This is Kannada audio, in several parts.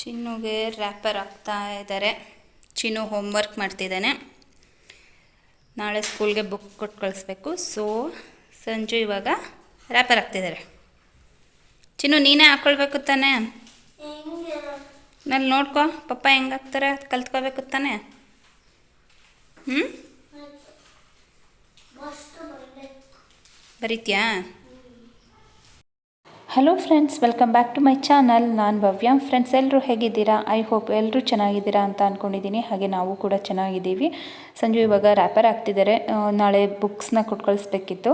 ಚಿನ್ನುಗೆ ರ್ಯಾಪರ್ ಆಗ್ತಾ ಇದ್ದಾರೆ ಚಿನ್ನು ಹೋಮ್ವರ್ಕ್ ಮಾಡ್ತಿದ್ದಾನೆ. ನಾಳೆ ಸ್ಕೂಲ್ಗೆ ಬುಕ್ ಕೊಟ್ಟು ಕಳಿಸ್ಬೇಕು. ಸೊ ಸಂಜು ಇವಾಗ ರ್ಯಾಪರ್ ಆಗ್ತಿದ್ದಾರೆ ಚಿನ್ನು ನೀನೇ ಹಾಕ್ಕೊಳ್ಬೇಕು ತಾನೆ? ನಲ್ಲಿ ನೋಡ್ಕೊ. ಪಪ್ಪ ಹೆಂಗಾಗ್ತಾರೆ ಕಲ್ತ್ಕೋಬೇಕು ತಾನೆ? ಹ್ಞೂ ಬರೀತ್ಯಾ? Hello friends welcome back to my channel ನಾನು ಭವ್ಯ. ಫ್ರೆಂಡ್ಸ್ ಎಲ್ಲರೂ ಹೇಗಿದ್ದೀರಾ? ಐ ಹೋಪ್ ಎಲ್ಲರೂ ಚೆನ್ನಾಗಿದ್ದೀರಾ ಅಂತ ಅಂದ್ಕೊಂಡಿದ್ದೀನಿ ಹಾಗೆ ನಾವು ಕೂಡ ಚೆನ್ನಾಗಿದ್ದೀವಿ. ಸಂಜು ಇವಾಗ ರ್ಯಾಪರ್ ಹಾಕ್ತಿದ್ದಾರೆ. ನಾಳೆ ಬುಕ್ಸ್ನ ಕೊಟ್ಟು ಕಳಿಸ್ಬೇಕಿತ್ತು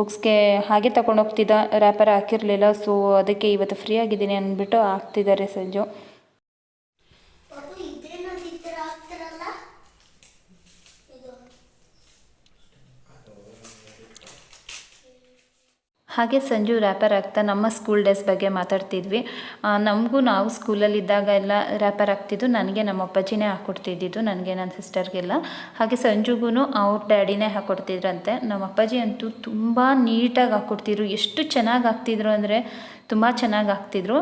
ಬುಕ್ಸ್ಗೆ ಹಾಗೆ ತಗೊಂಡೋಗ್ತಿದ್ದ ರ್ಯಾಪರ್ ಹಾಕಿರಲಿಲ್ಲ. ಸೊ ಅದಕ್ಕೆ ಇವತ್ತು ಫ್ರೀ ಆಗಿದ್ದೀನಿ ಅಂದ್ಬಿಟ್ಟು ಹಾಕ್ತಿದ್ದಾರೆ ಸಂಜು ಪಾಪು ಇದೇನೋ ಈ ಥರ ಹಾಕ್ತಾರಲ್ಲ ಇದು ಹಾಗೆ ಸಂಜು ರ್ಯಾಪರ್ ಆಗ್ತಾ ನಮ್ಮ ಸ್ಕೂಲ್ ಡೇಸ್ ಬಗ್ಗೆ ಮಾತಾಡ್ತಿದ್ವಿ. ನಮಗೂ ನಾವು ಸ್ಕೂಲಲ್ಲಿದ್ದಾಗ ಎಲ್ಲ ರ್ಯಾಪರ್ ಆಗ್ತಿದ್ದು. ನನಗೆ ನಮ್ಮ ಅಪ್ಪಾಜಿನೇ ಹಾಕ್ಕೊಡ್ತಿದ್ದಿದ್ದು ನನಗೆ ನನ್ನ ಸಿಸ್ಟರ್ಗೆಲ್ಲ ಹಾಗೆ ಸಂಜುಗೂ ಅವ್ರ ಡ್ಯಾಡಿನೇ ಹಾಕ್ಕೊಡ್ತಿದ್ರಂತೆ ನಮ್ಮ ಅಪ್ಪಾಜಿ ಅಂತೂ ತುಂಬ ನೀಟಾಗಿ ಹಾಕ್ಕೊಡ್ತಿದ್ರು ಎಷ್ಟು ಚೆನ್ನಾಗಿ ಹಾಕ್ತಿದ್ರು ಅಂದರೆ ತುಂಬ ಚೆನ್ನಾಗಿ ಹಾಕ್ತಿದ್ರು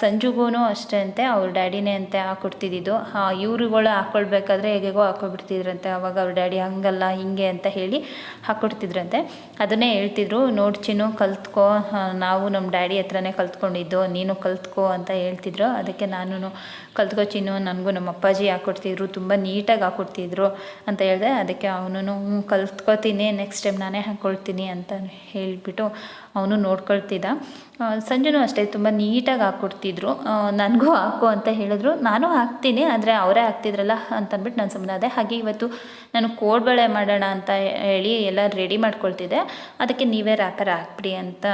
ಸಂಜುಗೂ ಅಷ್ಟೇ ಅಂತೆ, ಅವ್ರ ಡ್ಯಾಡಿನೇ ಅಂತೆ ಹಾಕ್ಕೊಡ್ತಿದ್ದಿದ್ದು ಇವ್ರುಗಳು ಹಾಕ್ಕೊಳ್ಬೇಕಾದ್ರೆ ಹೇಗೆಗೋ ಹಾಕ್ಕೊಬಿಡ್ತಿದ್ರಂತೆ ಅವಾಗ ಅವ್ರ ಡ್ಯಾಡಿ ಹಂಗಲ್ಲ, ಹಿಂಗೆ ಅಂತ ಹೇಳಿ ಹಾಕ್ಕೊಡ್ತಿದ್ರಂತೆ ಅದನ್ನೇ ಹೇಳ್ತಿದ್ರು ನೋಡಿ ಕಲ್ತ್ಕೋ ನಾವು ನಮ್ಮ ಡ್ಯಾಡಿ ಹತ್ರನೇ ಕಲ್ತ್ಕೊಂಡಿದ್ದು, ನೀನು ಕಲ್ತ್ಕೋ ಅಂತ ಹೇಳ್ತಿದ್ರು. ಅದಕ್ಕೆ ನಾನು ಕಲ್ತ್ಕೋ ಚಿನ್ನು ನನಗೂ ನಮ್ಮ ಅಪ್ಪಾಜಿ ಹಾಕ್ಕೊಡ್ತಿದ್ರು ತುಂಬ ನೀಟಾಗಿ ಹಾಕ್ಕೊಡ್ತಿದ್ರು ಅಂತ ಹೇಳಿದೆ. ಅದಕ್ಕೆ ಅವನು ಕಲ್ತ್ಕೋತೀನಿ ನೆಕ್ಸ್ಟ್ ಟೈಮ್ ನಾನೇ ಹಾಕ್ಕೊಳ್ತೀನಿ ಅಂತ ಹೇಳಿಬಿಟ್ಟು ಅವನು ನೋಡ್ಕೊಳ್ತಿದ್ದ. ಸಂಜೆನೂ ಅಷ್ಟೇ ತುಂಬ ನೀಟಾಗಿ ಹಾಕ್ಕೊಡ್ತಿದ್ರು ನನಗೂ ಹಾಕು ಅಂತ ಹೇಳಿದ್ರು. ನಾನು ಹಾಕ್ತೀನಿ, ಆದರೆ ಅವರೇ ಹಾಕ್ತಿದ್ರಲ್ಲ ಅಂತಂದ್ಬಿಟ್ಟು ನಾನು ಅದೇ. ಹಾಗೆ ಇವತ್ತು ನಾನು ಕೋಡ್ಬಳೆ ಮಾಡೋಣ ಅಂತ ಹೇಳಿ ಎಲ್ಲ ರೆಡಿ ಮಾಡ್ಕೊಳ್ತಿದ್ದೆ. ಅದಕ್ಕೆ ನೀವೇ ರ್ಯಾಪರ್ ಹಾಕ್ಬಿಡಿ ಅಂತ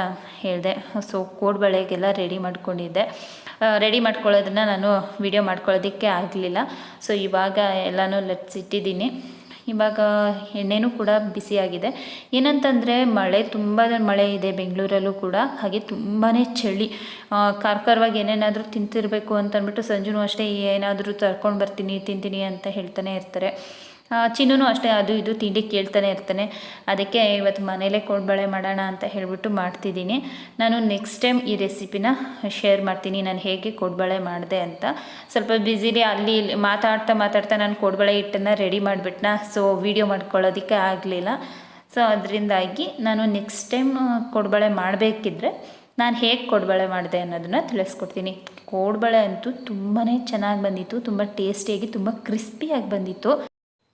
ಹೇಳಿದೆ. ಸೊ ಕೋಡ್ಬಳೆಗೆಲ್ಲ ರೆಡಿ ಮಾಡ್ಕೊಂಡಿದ್ದೆ. ರೆಡಿ ಮಾಡ್ಕೊಳ್ಳೋದನ್ನ ನಾನು ವಿಡಿಯೋ ಮಾಡ್ಕೊಳ್ಳೋದಕ್ಕೆ ಆಗಲಿಲ್ಲ. ಸೊ ಇವಾಗ ಎಲ್ಲನೂ ಲಟ್ಸಿಟ್ಟಿದ್ದೀನಿ ಇವಾಗ ಎಣ್ಣೆನೂ ಕೂಡ ಬಿಸಿಯಾಗಿದೆ ಏನಂತಂದರೆ ಮಳೆ ತುಂಬ ಮಳೆ ಇದೆ ಬೆಂಗಳೂರಲ್ಲೂ ಕೂಡ. ಹಾಗೆ ತುಂಬಾ ಚಳಿ. ಕಾರ್ಕರವಾಗಿ ಏನೇನಾದರೂ ತಿಂತಿರಬೇಕು ಅಂತಂದ್ಬಿಟ್ಟು ಸಂಜೆನೂ ಅಷ್ಟೇ ಏನಾದರೂ ತರ್ಕೊಂಡು ಬರ್ತೀನಿ, ತಿಂತೀನಿ ಅಂತ ಹೇಳ್ತಾನೆ ಇರ್ತಾರೆ. ಚಿನ್ನೂ ಅಷ್ಟೇ, ಅದು ಇದು ತಿಂಡಿ ಕೇಳ್ತಾನೆ ಇರ್ತಾನೆ. ಅದಕ್ಕೆ ಇವತ್ತು ಮನೇಲೇ ಕೋಡ್ಬಳೆ ಮಾಡೋಣ ಅಂತ ಹೇಳಿಬಿಟ್ಟು ಮಾಡ್ತಿದ್ದೀನಿ. ನಾನು ನೆಕ್ಸ್ಟ್ ಟೈಮ್ ಈ ರೆಸಿಪಿನ ಶೇರ್ ಮಾಡ್ತೀನಿ, ನಾನು ಹೇಗೆ ಕೋಡ್ಬಳೆ ಮಾಡಿದೆ ಅಂತ. ಸ್ವಲ್ಪ ಬ್ಯುಸಿಲಿ ಅಲ್ಲಿ ಮಾತಾಡ್ತಾ ಮಾತಾಡ್ತಾ ನಾನು ಕೋಡ್ಬಳೆ ಹಿಟ್ಟನ್ನು ರೆಡಿ ಮಾಡಿಬಿಟ್ನ? ಸೊ ವೀಡಿಯೋ ಮಾಡ್ಕೊಳ್ಳೋದಕ್ಕೆ ಆಗಲಿಲ್ಲ. ಸೊ ಅದರಿಂದಾಗಿ ನಾನು ನೆಕ್ಸ್ಟ್ ಟೈಮ್ ಕೋಡ್ಬಳೆ ಮಾಡಬೇಕಿದ್ರೆ ನಾನು ಹೇಗೆ ಕೋಡ್ಬಳೆ ಮಾಡಿದೆ ಅನ್ನೋದನ್ನು ತಿಳಿಸ್ಕೊಡ್ತೀನಿ. ಕೋಡ್ಬಳೆ ಅಂತೂ ತುಂಬಾ ಚೆನ್ನಾಗಿ ಬಂದಿತ್ತು, ತುಂಬ ಟೇಸ್ಟಿಯಾಗಿ ತುಂಬ ಕ್ರಿಸ್ಪಿಯಾಗಿ ಬಂದಿತ್ತು.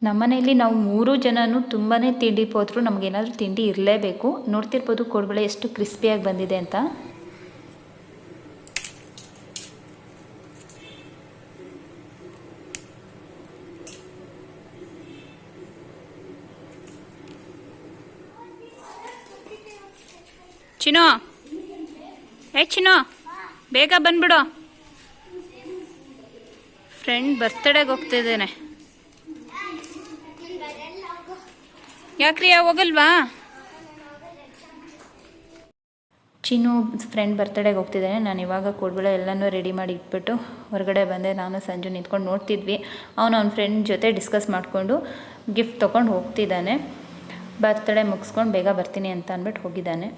ನಮ್ಮನೆಯಲ್ಲಿ ನಾವು ಮೂರು ಜನನು ತುಂಬಾ ತಿಂಡಿ ಹೋದ್ರು ನಮಗೇನಾದರೂ ತಿಂಡಿ ಇರಲೇಬೇಕು. ನೋಡ್ತಿರ್ಬೋದು ಕೋಡ್ಬಳೆ ಎಷ್ಟು ಕ್ರಿಸ್ಪಿಯಾಗಿ ಬಂದಿದೆ ಅಂತ. ಚಿನೋ ಏ ಚಿನೋ ಬೇಗ ಬಂದ್ಬಿಡು. ಫ್ರೆಂಡ್ ಬರ್ತ್ಡೇಗೆ ಹೋಗ್ತಿದ್ದೇನೆ. ಯಾಕ್ರಿ ಹೋಗಲ್ವಾ? ಚಿನ್ನು ಫ್ರೆಂಡ್ ಬರ್ತಡೇಗೆ ಹೋಗ್ತಿದ್ದಾನೆ. ನಾನು ಇವಾಗ ಕೊಡ್ಬಿಡೋ ಎಲ್ಲನೂ ರೆಡಿ ಮಾಡಿ ಇಟ್ಬಿಟ್ಟು ಹೊರಗಡೆ ಬಂದೆ. ನಾನು ಸಂಜು ನಿಂತ್ಕೊಂಡು ನೋಡ್ತಿದ್ವಿ. ಅವನು ಅವ್ನ ಫ್ರೆಂಡ್ ಜೊತೆ ಡಿಸ್ಕಸ್ ಮಾಡಿಕೊಂಡು ಗಿಫ್ಟ್ ತೊಗೊಂಡು ಹೋಗ್ತಿದ್ದಾನೆ. ಬರ್ತಡೇ ಮುಗಿಸ್ಕೊಂಡು ಬೇಗ ಬರ್ತೀನಿ ಅಂತ ಅಂದ್ಬಿಟ್ಟು ಹೋಗಿದ್ದಾನೆ.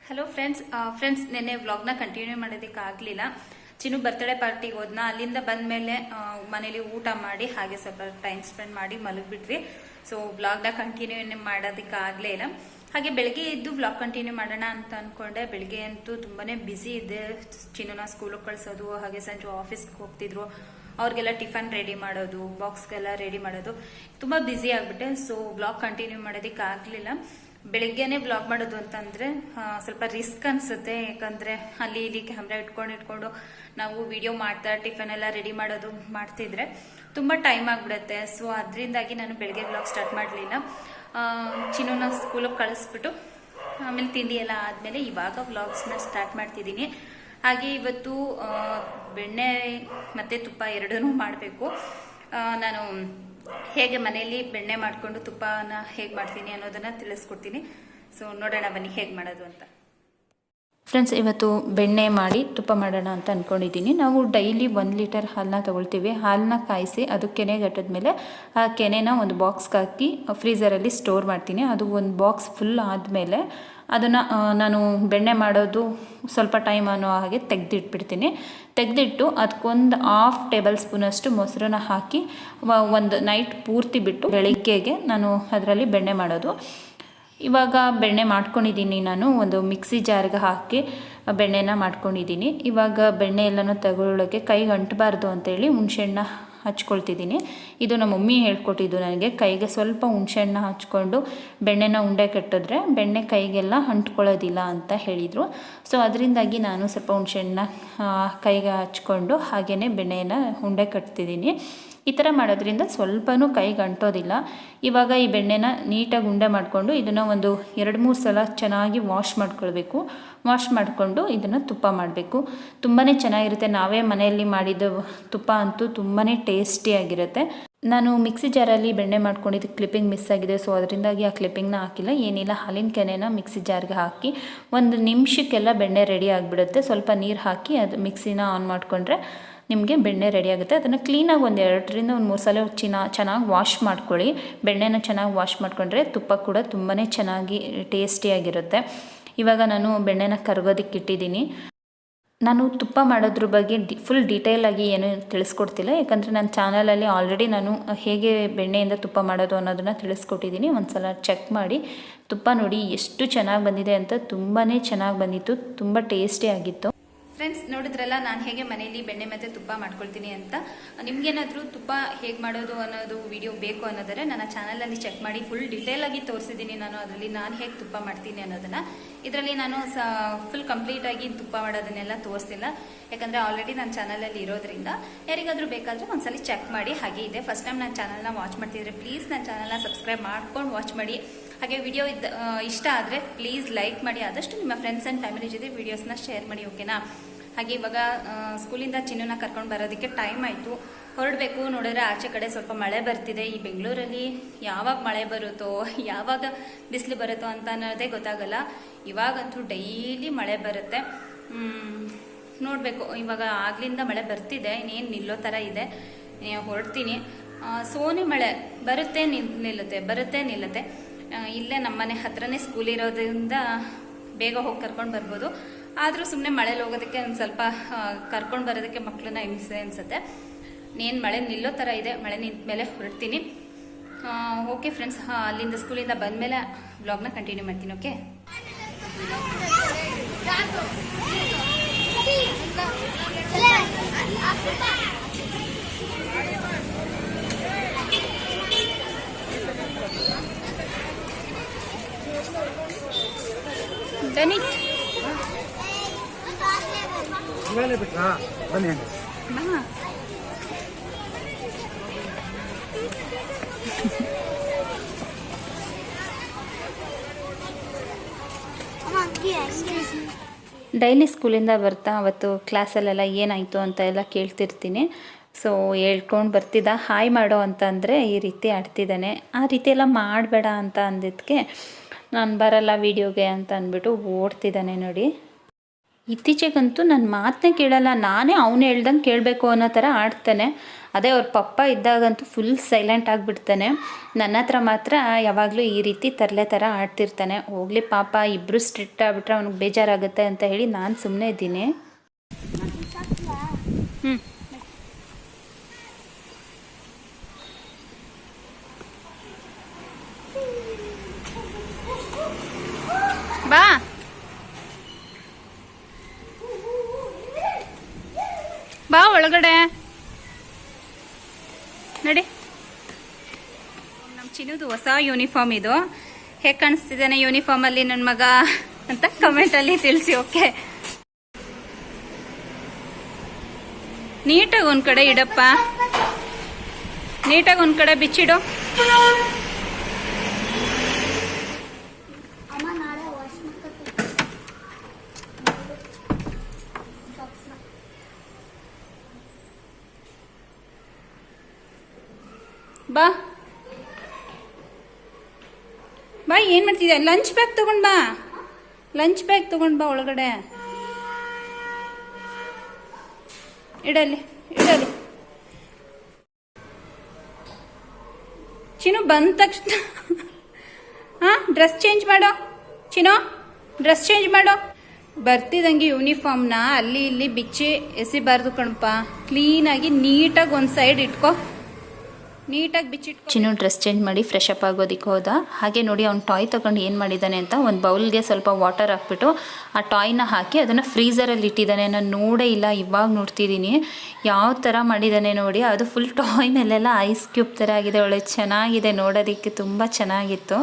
ಹಲೋ ಫ್ರೆಂಡ್ಸ್ ಫ್ರೆಂಡ್ಸ್ ನಿನ್ನೆ ವ್ಲಾಗ್ನ ಕಂಟಿನ್ಯೂ ಮಾಡೋದಕ್ಕೆ ಆಗಲಿಲ್ಲ ಚಿನ್ನು ಬರ್ತ್ಡೇ ಪಾರ್ಟಿಗೆ ಹೋದ್ನ, ಅಲ್ಲಿಂದ ಬಂದಮೇಲೆ ಮನೇಲಿ ಊಟ ಮಾಡಿ, ಹಾಗೆ ಸ್ವಲ್ಪ ಟೈಮ್ ಸ್ಪೆಂಡ್ ಮಾಡಿ ಮಲಗಿಬಿಟ್ವಿ. ಸೊ ವ್ಲಾಗ್ನ ಕಂಟಿನ್ಯೂ ಮಾಡೋದಕ್ಕೆ ಆಗಲೇ ಇಲ್ಲ. ಹಾಗೆ ಬೆಳಗ್ಗೆ ಇದ್ದು ವ್ಲಾಗ್ ಕಂಟಿನ್ಯೂ ಮಾಡೋಣ ಅಂತ ಅಂದ್ಕೊಂಡೆ ಬೆಳಗ್ಗೆ ಅಂತೂ ತುಂಬಾ ಬ್ಯುಸಿ ಇದೆ ಚಿನ್ನನ ಸ್ಕೂಲಿಗೆ ಕಳಿಸೋದು, ಹಾಗೆ ಸಂಜೆ ಆಫೀಸ್ಗೆ ಹೋಗ್ತಿದ್ರು. ಅವ್ರಿಗೆಲ್ಲ ಟಿಫನ್ ರೆಡಿ ಮಾಡೋದು ಬಾಕ್ಸ್ಗೆಲ್ಲ ರೆಡಿ ಮಾಡೋದು. ತುಂಬ ಬ್ಯುಸಿ ಆಗಿಬಿಟ್ಟೆ. ಸೊ ವ್ಲಾಗ್ ಕಂಟಿನ್ಯೂ ಮಾಡೋದಕ್ಕೆ ಆಗಲಿಲ್ಲ. ಬೆಳಿಗ್ಗೆನೆ ಬ್ಲಾಗ್ ಮಾಡೋದು ಅಂತಂದ್ರೆ ಸ್ವಲ್ಪ ರಿಸ್ಕ್ ಅನ್ಸುತ್ತೆ. ಯಾಕಂದ್ರೆ ಅಲ್ಲಿ ಇಲ್ಲಿ ಕ್ಯಾಮ್ರಾ ಇಟ್ಕೊಂಡು ಇಟ್ಕೊಂಡು ನಾವು ವಿಡಿಯೋ ಮಾಡ್ತಾ ಟಿಫನ್ ಎಲ್ಲ ರೆಡಿ ಮಾಡೋದು ಮಾಡ್ತಿದ್ರೆ ತುಂಬ ಟೈಮ್ ಆಗಿಬಿಡುತ್ತೆ. ಸೊ ಅದರಿಂದಾಗಿ ನಾನು ಬೆಳಗ್ಗೆ ಬ್ಲಾಗ್ ಸ್ಟಾರ್ಟ್ ಮಾಡಲಿಲ್ಲ. ಚಿನ್ನೂನ ಸ್ಕೂಲಿಗೆ ಕಳಿಸ್ಬಿಟ್ಟು, ಆಮೇಲೆ ತಿಂಡಿ ಎಲ್ಲ ಆದಮೇಲೆ ಇವಾಗ ವ್ಲಾಗ್ಸ್ನ ಸ್ಟಾರ್ಟ್ ಮಾಡ್ತಿದ್ದೀನಿ. ಹಾಗೆ ಇವತ್ತು ಬೆಣ್ಣೆ ಮತ್ತು ತುಪ್ಪ ಎರಡನ್ನೂ ಮಾಡಬೇಕು. ನಾನು ಹೇಗೆ ಮನೆಯಲ್ಲಿ ಬೆಣ್ಣೆ ಮಾಡಿಕೊಂಡು ತುಪ್ಪನ ಹೇಗೆ ಮಾಡ್ತೀನಿ ಅನ್ನೋದನ್ನು ತಿಳಿಸ್ಕೊಡ್ತೀನಿ. ಸೊ ನೋಡೋಣ ಬನ್ನಿ ಹೇಗೆ ಮಾಡೋದು ಅಂತ. ಫ್ರೆಂಡ್ಸ್, ಇವತ್ತು ಬೆಣ್ಣೆ ಮಾಡಿ ತುಪ್ಪ ಮಾಡೋಣ ಅಂತ ಅಂದ್ಕೊಂಡಿದ್ದೀನಿ ನಾವು ಡೈಲಿ ಒಂದು ಲೀಟರ್ ಹಾಲನ್ನ ತೊಗೊಳ್ತೀವಿ. ಹಾಲನ್ನ ಕಾಯಿಸಿ ಅದು ಕೆನೆಗಟ್ಟದ ಮೇಲೆ, ಆ ಕೆನೆನ ಒಂದು ಬಾಕ್ಸ್ಗೆ ಹಾಕಿ ಫ್ರೀಝರಲ್ಲಿ ಸ್ಟೋರ್ ಮಾಡ್ತೀನಿ. ಅದು ಒಂದು ಬಾಕ್ಸ್ ಫುಲ್ ಆದಮೇಲೆ ಅದನ್ನು ನಾನು ಬೆಣ್ಣೆ ಮಾಡೋದು ಸ್ವಲ್ಪ ಟೈಮ್ ಅನ್ನೋ ಹಾಗೆ ತೆಗೆದಿಟ್ಬಿಡ್ತೀನಿ. ತೆಗೆದಿಟ್ಟು ಅದಕ್ಕೊಂದು ಹಾಫ್ ಟೇಬಲ್ ಸ್ಪೂನಷ್ಟು ಮೊಸರನ್ನ ಹಾಕಿ ಒಂದು ನೈಟ್ ಪೂರ್ತಿ ಬಿಟ್ಟು ಬೆಳಿಗ್ಗೆಗೆ ನಾನು ಅದರಲ್ಲಿ ಬೆಣ್ಣೆ ಮಾಡೋದು. ಇವಾಗ ಬೆಣ್ಣೆ ಮಾಡ್ಕೊಂಡಿದ್ದೀನಿ ನಾನು, ಒಂದು ಮಿಕ್ಸಿ ಜಾರ್ಗೆ ಹಾಕಿ ಬೆಣ್ಣೆನ ಮಾಡ್ಕೊಂಡಿದ್ದೀನಿ. ಇವಾಗ ಬೆಣ್ಣೆ ಎಲ್ಲನೂ ತಗೊಳ್ಳೋಕ್ಕೆ ಕೈಗೆ ಅಂಟಬಾರ್ದು ಅಂತೇಳಿ ಹುಣ್ಸೆಹಣ್ಣ ಹಚ್ಕೊಳ್ತಿದ್ದೀನಿ. ಇದು ನಮ್ಮ ಮಮ್ಮಿ ಹೇಳ್ಕೊಟ್ಟಿದ್ದು ನನಗೆ, ಕೈಗೆ ಸ್ವಲ್ಪ ಹುಣ್ಸೆಹಣ್ಣ ಹಚ್ಕೊಂಡು ಬೆಣ್ಣೆನ ಉಂಡೆ ಕಟ್ಟಿದ್ರೆ ಬೆಣ್ಣೆ ಕೈಗೆಲ್ಲ ಅಂಟ್ಕೊಳ್ಳೋದಿಲ್ಲ ಅಂತ ಹೇಳಿದರು. ಸೊ, ಅದರಿಂದಾಗಿ ನಾನು ಸ್ವಲ್ಪ ಹುಣ್ಸೆಹಣ್ಣ ಕೈಗೆ ಹಚ್ಕೊಂಡು ಹಾಗೆಯೇ ಬೆಣ್ಣೆನ ಉಂಡೆ ಕಟ್ತಿದ್ದೀನಿ ಈ ಥರ ಮಾಡೋದ್ರಿಂದ ಸ್ವಲ್ಪನೂ ಕೈಗೆ ಅಂಟೋದಿಲ್ಲ ಇವಾಗ ಈ ಬೆಣ್ಣೆನ ನೀಟಾಗಿ ಉಂಡೆ ಮಾಡಿಕೊಂಡು ಇದನ್ನು ಒಂದು ಎರಡು ಮೂರು ಸಲ ಚೆನ್ನಾಗಿ ವಾಶ್ ಮಾಡ್ಕೊಳ್ಬೇಕು. ವಾಶ್ ಮಾಡಿಕೊಂಡು ಇದನ್ನು ತುಪ್ಪ ಮಾಡಬೇಕು. ತುಂಬಾ ಚೆನ್ನಾಗಿರುತ್ತೆ. ನಾವೇ ಮನೆಯಲ್ಲಿ ಮಾಡಿದ ತುಪ್ಪ ಅಂತೂ ತುಂಬಾ ಟೇಸ್ಟಿಯಾಗಿರುತ್ತೆ ನಾನು ಮಿಕ್ಸಿ ಜಾರಲ್ಲಿ ಬೆಣ್ಣೆ ಮಾಡ್ಕೊಂಡಿದ್ದು ಕ್ಲಿಪ್ಪಿಂಗ್ ಮಿಸ್ ಆಗಿದೆ. ಸೊ, ಅದರಿಂದಾಗಿ ಆ ಕ್ಲಿಪ್ಪಿಂಗ್ನ ಹಾಕಿಲ್ಲ. ಏನಿಲ್ಲ, ಹಾಲಿನ ಕೆನೆನ ಮಿಕ್ಸಿ ಜಾರ್ಗೆ ಹಾಕಿ ಒಂದು ನಿಮಿಷಕ್ಕೆಲ್ಲ ಬೆಣ್ಣೆ ರೆಡಿ ಆಗಿಬಿಡುತ್ತೆ. ಸ್ವಲ್ಪ ನೀರು ಹಾಕಿ ಅದು ಮಿಕ್ಸಿನ ಆನ್ ಮಾಡಿಕೊಂಡ್ರೆ ನಿಮಗೆ ಬೆಣ್ಣೆ ರೆಡಿ ಆಗುತ್ತೆ. ಅದನ್ನು ಕ್ಲೀನಾಗಿ ಒಂದು ಎರಡರಿಂದ ಒಂದು ಮೂರು ಸಲ ಚಿನ್ನ ಚೆನ್ನಾಗಿ ವಾಶ್ ಮಾಡ್ಕೊಳ್ಳಿ. ಬೆಣ್ಣೆನ ಚೆನ್ನಾಗಿ ವಾಶ್ ಮಾಡಿಕೊಂಡ್ರೆ ತುಪ್ಪ ಕೂಡ ತುಂಬಾ ಚೆನ್ನಾಗಿ ಟೇಸ್ಟಿಯಾಗಿರುತ್ತೆ ಇವಾಗ ನಾನು ಬೆಣ್ಣೆನ ಕರಗೋದಕ್ಕೆ ಇಟ್ಟಿದ್ದೀನಿ. ನಾನು ತುಪ್ಪ ಮಾಡೋದ್ರ ಬಗ್ಗೆ ಡಿ ಫುಲ್ ಡೀಟೇಲಾಗಿ ಏನು ತಿಳಿಸ್ಕೊಡ್ತಿಲ್ಲ. ಯಾಕಂದರೆ ನನ್ನ ಚಾನಲಲ್ಲಿ ಆಲ್ರೆಡಿ ನಾನು ಹೇಗೆ ಬೆಣ್ಣೆಯಿಂದ ತುಪ್ಪ ಮಾಡೋದು ಅನ್ನೋದನ್ನು ತಿಳಿಸ್ಕೊಟ್ಟಿದ್ದೀನಿ. ಒಂದು ಸಲ ಚೆಕ್ ಮಾಡಿ. ತುಪ್ಪ ನೋಡಿ ಎಷ್ಟು ಚೆನ್ನಾಗಿ ಬಂದಿದೆ ಅಂತ ತುಂಬಾ ಚೆನ್ನಾಗಿ ಬಂದಿತ್ತು. ತುಂಬ ಟೇಸ್ಟಿ ಆಗಿತ್ತು. ನೋಡಿದ್ರಲ್ಲ, ನಾನು ಹೇಗೆ ಮನೆಯಲ್ಲಿ ಬೆಣ್ಣೆ ಮತ್ತು ತುಪ್ಪ ಮಾಡ್ಕೊಳ್ತೀನಿ ಅಂತ. ನಿಮ್ಗೇನಾದರೂ ತುಪ್ಪ ಹೇಗೆ ಮಾಡೋದು ಅನ್ನೋದು ವಿಡಿಯೋ ಬೇಕು ಅನ್ನೋದಾದ್ರೆ ನನ್ನ ಚಾನಲಲ್ಲಿ ಚೆಕ್ ಮಾಡಿ ಫುಲ್ ಡೀಟೇಲಾಗಿ ತೋರಿಸಿದ್ದೀನಿ ನಾನು. ಅದರಲ್ಲಿ ನಾನು ಹೇಗೆ ತುಪ್ಪ ಮಾಡ್ತೀನಿ ಅನ್ನೋದನ್ನು. ಇದರಲ್ಲಿ ನಾನು ಸ ಫುಲ್ ಕಂಪ್ಲೀಟಾಗಿ ತುಪ್ಪ ಮಾಡೋದನ್ನೆಲ್ಲ ತೋರಿಸಿಲ್ಲ. ಯಾಕಂದರೆ ಆಲ್ರೆಡಿ ನನ್ನ ಚಾನಲಲ್ಲಿ ಇರೋದ್ರಿಂದ ಯಾರಿಗಾದರೂ ಬೇಕಾದರೆ ಒಂದ್ಸಲಿ ಚೆಕ್ ಮಾಡಿ, ಹಾಗೆ ಇದೆ. ಫಸ್ಟ್ ಟೈಮ್ ನನ್ನ ಚಾನಲ್ನ ವಾಚ್ ಮಾಡ್ತಿದ್ರೆ ಪ್ಲೀಸ್ ನನ್ನ ಚಾನಲ್ನ ಸಬ್ಸ್ಕ್ರೈಬ್ ಮಾಡ್ಕೊಂಡು ವಾಚ್ ಮಾಡಿ. ಹಾಗೆ ವಿಡಿಯೋ ಇದ್ದ, ಇಷ್ಟ ಆದರೆ ಪ್ಲೀಸ್ ಲೈಕ್ ಮಾಡಿ. ಆದಷ್ಟು ನಿಮ್ಮ ಫ್ರೆಂಡ್ಸ್ ಆ್ಯಂಡ್ ಫ್ಯಾಮಿಲಿ ಜೊತೆ ವೀಡಿಯೋಸ್ನ ಶೇರ್ ಮಾಡಿ ಓಕೆನಾ ಹಾಗೆ ಇವಾಗ ಸ್ಕೂಲಿಂದ ಚಿನ್ನನ ಕರ್ಕೊಂಡು ಬರೋದಕ್ಕೆ ಟೈಮ್ ಆಯಿತು. ಹೊರಡಬೇಕು ನೋಡಿದ್ರೆ ಆಚೆ ಕಡೆ ಸ್ವಲ್ಪ ಮಳೆ ಬರ್ತಿದೆ. ಈ ಬೆಂಗಳೂರಲ್ಲಿ ಯಾವಾಗ ಮಳೆ ಬರುತ್ತೋ, ಯಾವಾಗ ಬಿಸಿಲು ಬರುತ್ತೋ ಅಂತ ಅನ್ನೋದೇ ಗೊತ್ತಾಗಲ್ಲ. ಇವಾಗಂತೂ ಡೈಲಿ ಮಳೆ ಬರುತ್ತೆ. ನೋಡಬೇಕು. ಇವಾಗ ಆಗ್ಲಿಂದ ಮಳೆ ಬರ್ತಿದೆ. ಇನ್ನೇನು ನಿಲ್ಲೋ ಥರ ಇದೆ. ಹೊರಡ್ತೀನಿ. ಸೋನಿ ಮಳೆ ಬರುತ್ತೆ ನಿಲ್, ನಿಲ್ಲುತ್ತೆ, ಬರುತ್ತೆ ನಿಲ್ಲುತ್ತೆ. ಇಲ್ಲೇ ನಮ್ಮನೆ ಹತ್ರನೇ ಸ್ಕೂಲ್ ಇರೋದ್ರಿಂದ ಬೇಗ ಹೋಗಿ ಕರ್ಕೊಂಡು ಬರ್ಬೋದು. ಆದರೂ ಸುಮ್ಮನೆ ಮಳೇಲಿ ಹೋಗೋದಕ್ಕೆ ಒಂದು ಸ್ವಲ್ಪ ಕರ್ಕೊಂಡು ಬರೋದಕ್ಕೆ ಮಕ್ಕಳನ್ನ ಹಿಂಸೆ ಅನಿಸುತ್ತೆ. ಏನು ಮಳೆ ನಿಲ್ಲೋ ಥರ ಇದೆ, ಮಳೆ ನಿಂತ ಮೇಲೆ ಹೊರಡ್ತೀನಿ. ಓಕೆ ಫ್ರೆಂಡ್ಸ್ ಅಲ್ಲಿಂದ ಸ್ಕೂಲಿಂದ ಬಂದಮೇಲೆ ಬ್ಲಾಗ್ನ ಕಂಟಿನ್ಯೂ ಮಾಡ್ತೀನಿ ಓಕೆ ಇವಾಗಲೇ ಬಾ ಡೈಲಿ ಸ್ಕೂಲಿಂದ ಬರ್ತಾ, ಅವತ್ತು ಕ್ಲಾಸಲ್ಲೆಲ್ಲ ಏನಾಯಿತು ಅಂತ ಎಲ್ಲ ಕೇಳ್ತಿರ್ತೀನಿ. ಸೊ ಹೇಳ್ಕೊಂಡು ಬರ್ತಿದ್ದ. ಹಾಯ್ ಮಾಡೋ ಅಂತ ಅಂದರೆ ಈ ರೀತಿ ಆಡ್ತಿದ್ದಾನೆ. ಆ ರೀತಿ ಎಲ್ಲ ಮಾಡಬೇಡ ಅಂತ ಅಂದಿದ್ದಕ್ಕೆ ನಾನು ಬರಲ್ಲ ವೀಡಿಯೋಗೆ ಅಂತ ಅಂದ್ಬಿಟ್ಟು ಓಡ್ತಿದ್ದಾನೆ ನೋಡಿ. ಇತ್ತೀಚೆಗಂತೂ ನನ್ನ ಮಾತನ್ನೇ ಕೇಳಲ್ಲ, ನಾನೇ ಅವನು ಹೇಳ್ದಂಗೆ ಕೇಳಬೇಕು ಅನ್ನೋ ಥರ ಆಡ್ತಾನೆ. ಅದೇ ಅವ್ರ ಪಪ್ಪ ಇದ್ದಾಗಂತೂ ಫುಲ್ ಸೈಲೆಂಟ್ ಆಗಿಬಿಡ್ತಾನೆ. ನನ್ನ ಹತ್ರ ಮಾತ್ರ ಯಾವಾಗಲೂ ಈ ರೀತಿ ತರಲೆ ಥರ ಆಡ್ತಿರ್ತಾನೆ. ಹೋಗ್ಲಿ ಪಾಪ ಇಬ್ಬರು ಸ್ಟ್ರಿಕ್ಟ್ ಆಗಿಬಿಟ್ರೆ ಅವ್ನಿಗೆ ಬೇಜಾರಾಗುತ್ತೆ ಅಂತ ಹೇಳಿ ನಾನು ಸುಮ್ಮನೆ ಇದ್ದೀನಿ. ಹ್ಞೂ ಬಾ ಬಾ ಒಳಗಡೆ ನಡಿ. ನಮ್ಮ ಚಿನ್ನದು ಹೊಸ ಯೂನಿಫಾರ್ಮ್ ಇದು. ಹೇಗೆ ಕಾಣಿಸ್ತಿದ್ದಾನೆ ಯೂನಿಫಾರ್ಮಲ್ಲಿ ನನ್ನ ಮಗ ಅಂತ ಕಮೆಂಟಲ್ಲಿ ತಿಳಿಸಿ ಓಕೆ ನೀಟಾಗಿ ಒಂದ್ ಕಡೆ ಇಡಪ್ಪ. ನೀಟಾಗಿ ಒಂದ್ ಕಡೆ ಬಿಚ್ಚಿಡು. ಬಾಯ್ ಏನು ಮಾಡ್ತಿದ್ದೆ ಲಂಚ್ ಬ್ಯಾಗ್ ತಗೊಂಡ್ ಬಾ. ಲಂಚ್ ಬ್ಯಾಗ್ ತಗೊಂಡ್ ಬಾ ಒಳಗಡೆ. ಇಡಲಿ ಇಡಲಿ. ಚಿನ್ನು ಬಂದ ತಕ್ಷಣ. ಹಾಂ ಡ್ರೆಸ್ ಚೇಂಜ್ ಮಾಡೋ. ಚಿನ್ನು ಡ್ರೆಸ್ ಚೇಂಜ್ ಮಾಡೋ. ಬರ್ತಿದ್ದಂಗೆ ಯೂನಿಫಾರ್ಮ್ನ ಅಲ್ಲಿ ಇಲ್ಲಿ ಬಿಚ್ಚಿ ಎಸಿಬಾರ್ದು ಕಣಪ್ಪ. ಕ್ಲೀನಾಗಿ ನೀಟಾಗಿ ಒಂದು ಸೈಡ್ ಇಟ್ಕೋ. ನೀಟಾಗಿ ಬಿಚ್ಚಿಟ್ಟು ಚಿನ್ನು ಡ್ರೆಸ್ ಚೇಂಜ್ ಮಾಡಿ ಫ್ರೆಶ್ ಅಪ್ ಆಗೋದಕ್ಕೆ ಹೋದ. ಹಾಗೆ ನೋಡಿ ಅವ್ನು ಟಾಯ್ ತೊಗೊಂಡು ಏನು ಮಾಡಿದ್ದಾನೆ ಅಂತ ಒಂದು ಬೌಲ್ಗೆ ಸ್ವಲ್ಪ ವಾಟರ್ ಹಾಕ್ಬಿಟ್ಟು ಆ ಟಾಯ್ನ ಹಾಕಿ ಅದನ್ನು ಫ್ರೀಝರಲ್ಲಿ ಇಟ್ಟಿದ್ದಾನೆ ನಾನು ನೋಡೇ ಇಲ್ಲ, ಇವಾಗ ನೋಡ್ತಿದ್ದೀನಿ ಯಾವ ಥರ ಮಾಡಿದ್ದಾನೆ ನೋಡಿ, ಅದು ಫುಲ್ ಟಾಯ್ ಮೇಲೆಲ್ಲ ಐಸ್ ಕ್ಯೂಬ್ ಥರ ಆಗಿದೆ, ಒಳ್ಳೆ ಚೆನ್ನಾಗಿದೆ, ನೋಡೋದಕ್ಕೆ ತುಂಬ ಚೆನ್ನಾಗಿತ್ತು.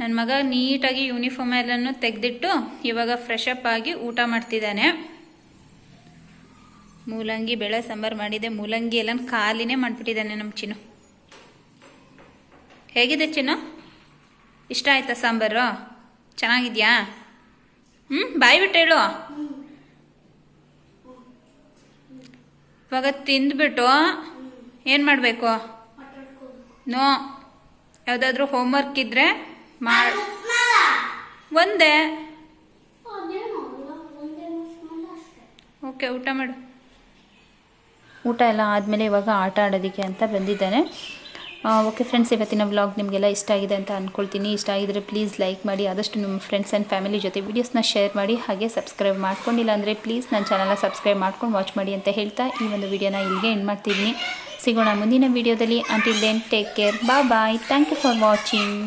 ನನ್ನ ಮಗ ನೀಟಾಗಿ ಯೂನಿಫಾರ್ಮ್ ಎಲ್ಲನೂ ತೆಗೆದಿಟ್ಟು ಇವಾಗ ಫ್ರೆಶ್ ಅಪ್ ಆಗಿ ಊಟ ಮಾಡ್ತಿದ್ದಾನೆ ಮೂಲಂಗಿ ಬೇಳೆ ಸಾಂಬಾರು ಮಾಡಿದೆ. ಮೂಲಂಗಿ ಎಲ್ಲ ಖಾಲಿನೇ ಮಾಡಿಬಿಟ್ಟಿದ್ದಾನೆ ನಮ್ಮ ಚಿನ್ನು. ಹೇಗಿದೆ ಚಿನ್ನು? ಇಷ್ಟ ಆಯ್ತಾ ಸಾಂಬಾರು? ಚೆನ್ನಾಗಿದ್ಯಾ? ಹ್ಞೂ ಬಾಯಿ ಬಿಟ್ಟು ಹೇಳು. ಇವಾಗ ತಿಂದ್ಬಿಟ್ಟು ಏನು ಮಾಡಬೇಕು? ನೋ. ಯಾವುದಾದ್ರೂ ಹೋಮ್ವರ್ಕ್ ಇದ್ದರೆ ಮಾಡಿ ಒಂದೇ. ಓಕೆ ಊಟ ಮಾಡು. ಊಟ ಎಲ್ಲ ಆದಮೇಲೆ ಇವಾಗ ಆಟ ಆಡೋದಕ್ಕೆ ಅಂತ ಬಂದಿದ್ದಾನೆ. ಓಕೆ ಫ್ರೆಂಡ್ಸ್ ಇವತ್ತಿನ ವ್ಲಾಗ್ ನಿಮಗೆಲ್ಲ ಇಷ್ಟ ಆಗಿದೆ ಅಂತ ಅಂದ್ಕೊಳ್ತೀನಿ ಇಷ್ಟ ಆಗಿದ್ರೆ ಪ್ಲೀಸ್ ಲೈಕ್ ಮಾಡಿ, ಆದಷ್ಟು ನಿಮ್ಮ ಫ್ರೆಂಡ್ಸ್ ಆ್ಯಂಡ್ ಫ್ಯಾಮಿಲಿ ಜೊತೆ ವೀಡಿಯೋಸ್ನ ಶೇರ್ ಮಾಡಿ, ಹಾಗೆ ಸಬ್ಸ್ಕ್ರೈಬ್ ಮಾಡ್ಕೊಂಡಿಲ್ಲ ಅಂದರೆ ಪ್ಲೀಸ್ ನನ್ನ ಚಾನಲ್ನ ಸಬ್ಸ್ಕ್ರೈಬ್ ಮಾಡ್ಕೊಂಡು ವಾಚ್ ಮಾಡಿ ಅಂತ ಹೇಳ್ತಾ ಈ ಒಂದು ವಿಡಿಯೋನ ಇಲ್ಲಿಗೆ ಎಂಡ್ ಮಾಡ್ತಿದ್ದೀನಿ ಸಿಗೋಣ ಮುಂದಿನ ವೀಡಿಯೋದಲ್ಲಿ ಅಂಟಿಲ್ ದೆನ್ ಟೇಕ್ ಕೇರ್ ಬಾ bye thank you for watching